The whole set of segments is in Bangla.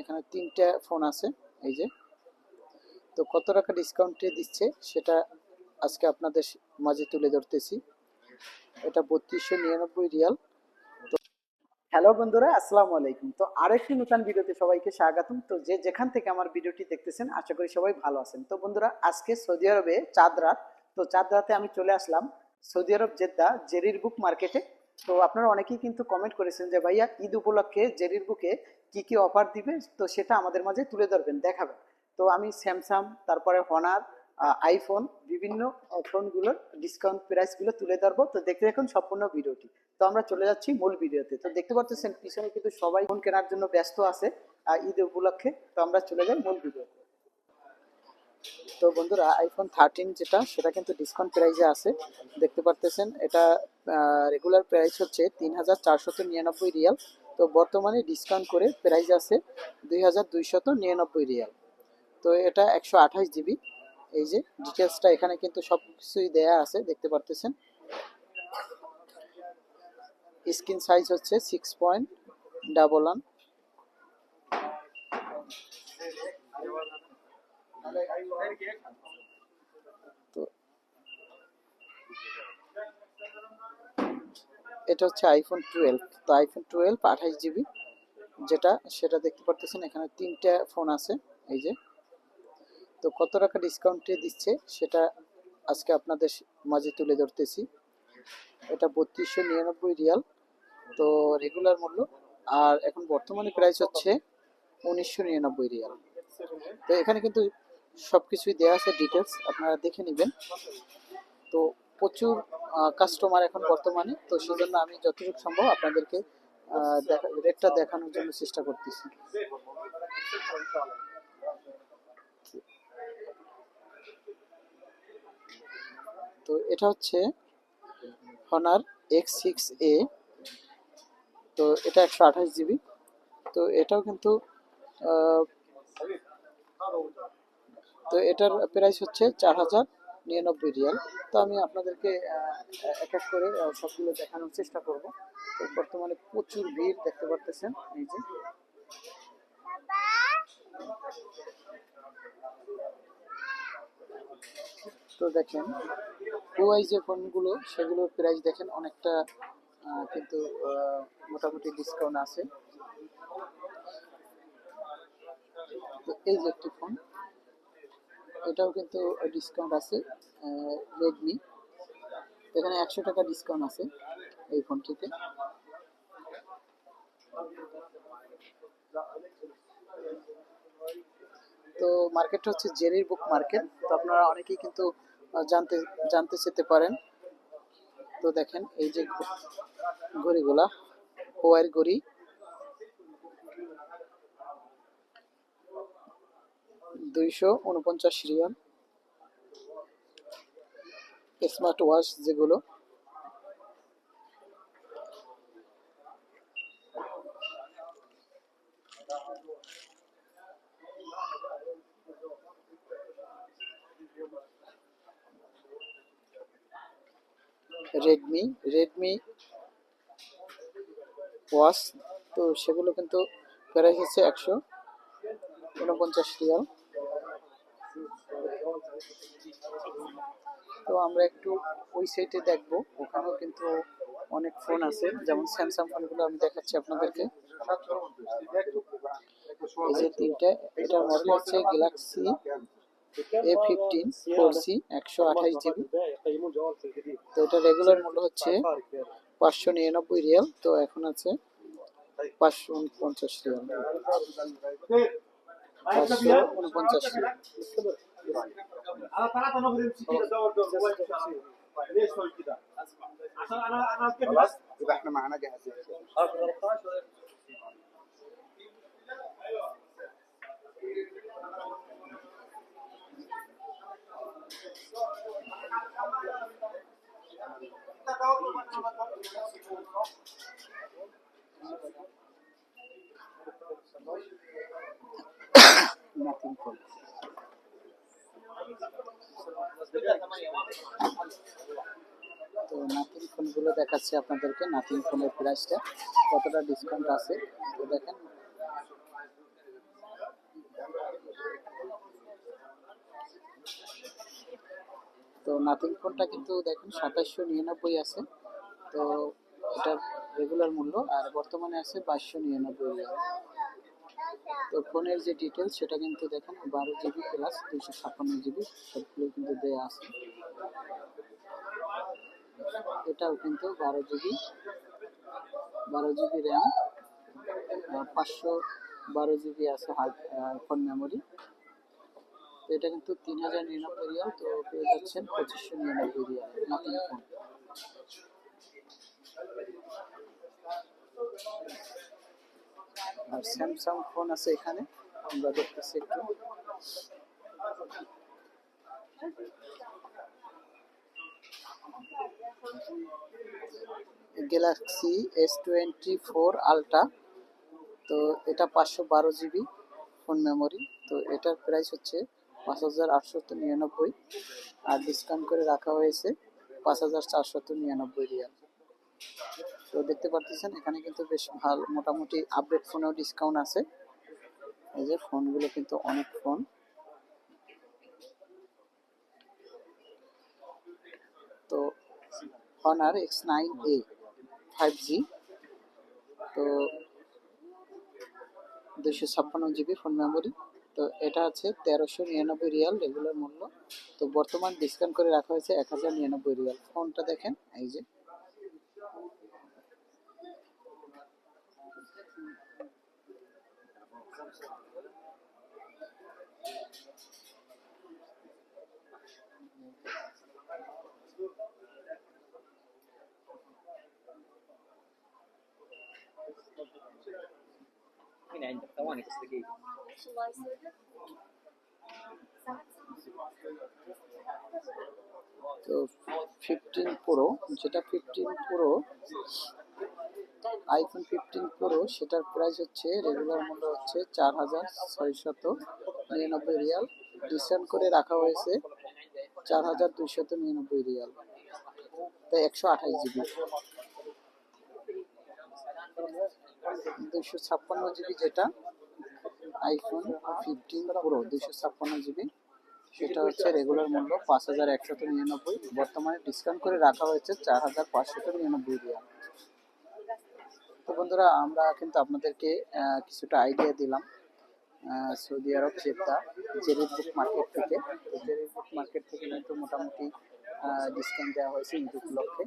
এখানে তিনটা ফোন আছে, এই যে। তো কত টাকা ডিসকাউন্টে দিচ্ছে সেটা আজকে আপনাদের মাঝে তুলে ধরতেছি। এটা বত্রিশশো নিরানব্বই রিয়াল। হ্যালো বন্ধুরা, আসসালামু আলাইকুম। তো আরেকটি নতুন ভিডিওতে সবাইকে স্বাগতম। তো যে যেখান থেকে আমার ভিডিওটি দেখতেছেন, আশা করি সবাই ভালো আছেন। তো বন্ধুরা, আজকে সৌদি আরবে চাঁদ রাত। তো চাঁদ রাতে আমি চলে আসলাম সৌদি আরব জেদ্দা জেরির বুক মার্কেটে। তো আপনারা অনেকেই কিন্তু কমেন্ট করেছেন যে, ভাইয়া, ঈদ উপলক্ষে জেরির বুকে কি কি অফার দিবে, তো সেটা আমাদের মাঝে তুলে ধরবেন, দেখাবেন। তো আমি স্যামসাং তারপরে হনার আইফোন বিভিন্ন ফোনগুলোর ডিসকাউন্ট প্রাইসগুলো তুলে ধরবো। তো দেখতে দেখুন সম্পূর্ণ ভিডিওটি। তো আমরা চলে যাচ্ছি মূল ভিডিওতে। তো দেখতে পাচ্ছেন, পিছনে কিন্তু সবাই ফোন কেনার জন্য ব্যস্ত আছে ঈদ উপলক্ষে। তো আমরা চলে যাই মূল ভিডিওতে। তো বন্ধুরা আইফোন থার্টিন যেটা, সেটা কিন্তু ডিসকাউন্ট প্রাইসে আছে। দেখতে পারতেছেন, এটা রেগুলার প্রাইস হচ্ছে তিন হাজার চারশত নিরানব্বই রিয়াল। তো বর্তমানে ডিসকাউন্ট করে প্রাইস আছে দুই হাজার দুইশত নিরানব্বই রিয়াল। তো এটা একশো আঠাশ জিবি। এই যে ডিটেলসটা এখানে কিন্তু সব কিছুই দেয়া আছে, দেখতে পারতেছেন। স্ক্রিন সাইজ হচ্ছে সিক্স পয়েন্ট ডাবল ওয়ান তো এটা হচ্ছে আইফোন টুয়েলভ তো আইফোন টুয়েলভ আঠাশ জিবি যেটা, সেটা দেখতে পারতেছেন, এখানে তিনটা ফোন আছে, এই যে। তো কত টাকা ডিসকাউন্টে দিচ্ছে, সেটা আজকে আপনাদের মাঝে তুলে ধরতেছি। এটা বত্রিশশো নিরানব্বই রিয়াল, তো রেগুলার মূল্য। আর এখন বর্তমানে প্রাইস হচ্ছে উনিশশো নিরানব্বই রিয়াল। তো এখানে কিন্তু সব কিছুই দেওয়া আছে ডিটেলস আপনারা দেখে নেবেন। তো প্রচুর কাস্টমার এখন বর্তমানে, তো সেজন্য আমি যতটুকু সম্ভব আপনাদেরকে রেটটা দেখানোর জন্য চেষ্টা করতেছি। তো এটা হচ্ছে হনার এক্স সিক্স এ তো এটা একশো আঠাশ জিবি। তো এটাও কিন্তু তো এটার প্রাইস হচ্ছে চার হাজার নিরানব্বই রিয়াল। তো আমি আপনাদেরকে এক এক করে সবগুলো দেখানোর চেষ্টা করব। তো বর্তমানে প্রচুর ভিড় দেখতে পারতেছেন, এই যে। তো দেখেন ওয়াই যে ফোনগুলো, সেগুলোর প্রাইস দেখেন অনেকটা কিন্তু মোটামুটি ডিসকাউন্ট আছে। তো এই যে একটি ফোন এটাও কিন্তু ডিসকাউন্ট আছে রেডমি এখানে একশো টাকা ডিসকাউন্ট আছে এই ফোনটিতে তো মার্কেটটা হচ্ছে জেরির বুক মার্কেট তো আপনারা অনেকেই কিন্তু জানতে জানতে চেতে পারেন। তো দেখেন এই যে ঘড়িগুলা হোয়ার ঘড়ি। দুইশো উনপঞ্চাশ রিয়াল। স্মার্ট ওয়াচ যেগুলো। রেডমি রেডমি ওয়াচ তো সেগুলো কিন্তু প্রাইস হচ্ছে একশো উনপঞ্চাশ রিয়াল। তো আমরা একটু ওই সাইটে দেখব। ওখানেও কিন্তু অনেক ফোন আছে। যেমন স্যামসাং ফোনগুলো আমি দেখাচ্ছি আপনাদেরকে। এই যে তিনটে, এটার মডেল হচ্ছে Galaxy A fifteen four C একশো আঠাশ জিবি। তো এটা রেগুলার মূল্য হচ্ছে পাঁচশো নিরানব্বই রিয়াল। তো এখন আছে পাঁচশো উনপঞ্চাশ রিয়াল। পাঁচশো উনপঞ্চাশ। রিয়াল أنا طلعت أنا اغرب كده دور دور ليش سوي كده؟ عشان أنا أنا خلاص يبقى إحنا معانا جاهزين. آه 13 Nothing for তো নাথিং ফোনগুলো দেখাচ্ছি আপনাদেরকে নাথিং ফোনের প্রাইসটা কতটা ডিসকাউন্ট আছে তো দেখেন। তো নাথিং ফোনটা কিন্তু দেখেন সাতাশশো নিরানব্বই আছে, তো এটার রেগুলার মূল্য, আর বর্তমানে আছে বাইশশো নিরানব্বই। তো ফোনের যে ডিটেলস সেটা কিন্তু দেখেন, বারো জিবি প্লাস দুইশো ছাপ্পান্ন জিবি সবগুলো কিন্তু দেওয়া আছে। এটাও কিন্তু বারো জিবি বারো জিবি র্যাম পাঁচশো বারো জিবি আছে হার্ড ফোন মেমোরি তো এটা কিন্তু তিন হাজার নিরানব্বই রিয়াল, তো পেয়ে যাচ্ছেন পঁচিশশো নিরানব্বই রিয়াল নতুন ফোন আর স্যামসাং ফোন আছে এখানে। আমরা দেখতেছি একটু। Galaxy S twenty four ultra তো এটা পাঁচশো বারো জিবি ফোন মেমোরি তো এটার প্রাইস হচ্ছে পাঁচ হাজার আটশত নিরানব্বই। আর ডিসকাউন্ট করে রাখা হয়েছে পাঁচ হাজার চারশত নিরানব্বই রিয়াল। তো দেখতে পারতেছেন, এখানে কিন্তু বেশ ভালো, মোটামুটি আপডেট ফোনেও ডিসকাউন্ট আছে। এই যে ফোনগুলো কিন্তু অনেক ফোন তো Honor X nine A five G তো দুশো ছাপ্পান্ন জিবি ফোন মেমোরি তো এটা আছে তেরোশো নিরানব্বই রিয়াল রেগুলার মূল্য। তো বর্তমান ডিসকাউন্ট করে রাখা হয়েছে এক হাজার নিরানব্বই রিয়াল। ফোনটা দেখেন, এই যে। مين عندك ثواني بس دقيقة الله يسعدك তো ফিফটিন প্রো যেটা fifteen pro iPhone fifteen pro সেটার প্রাইস হচ্ছে রেগুলার মূল্য হচ্ছে চার হাজার ছয়শত নিরানব্বই রিয়াল। ডিসকাউন্ট করে রাখা হয়েছে চার হাজার দুইশত নিরানব্বই রিয়াল। তো একশো আঠাশ জিবি দুইশো ছাপ্পান্ন জিবি যেটা আইফোন ফিফটিন প্রো দুইশো ছাপ্পান্ন জিবি সেটা হচ্ছে রেগুলার মূল্য পাঁচ হাজার একশত নিরানব্বই। বর্তমানে ডিসকাউন্ট করে রাখা হয়েছে চার হাজার পাঁচশত নিরানব্বই রিয়াল। তো বন্ধুরা, আমরা কিন্তু আপনাদেরকে কিছুটা আইডিয়া দিলাম সৌদি আরব জেদ্দা জেরির বুক মার্কেট থেকে। তো জেরির বুক মার্কেট থেকে কিন্তু মোটামুটি ডিসকাউন্ট দেওয়া হয়েছে ঈদ উপলক্ষে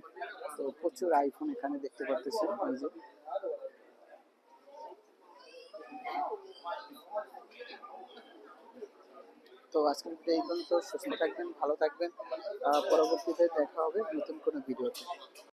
তো প্রচুর আইফোন এখানে দেখতে পাচ্ছেন এই যে। তো আজকের ভিডিও এই পর্যন্ত। সুস্থ থাকবেন, ভালো থাকবেন পরবর্তীতে দেখা হবে নতুন কোনো ভিডিওতে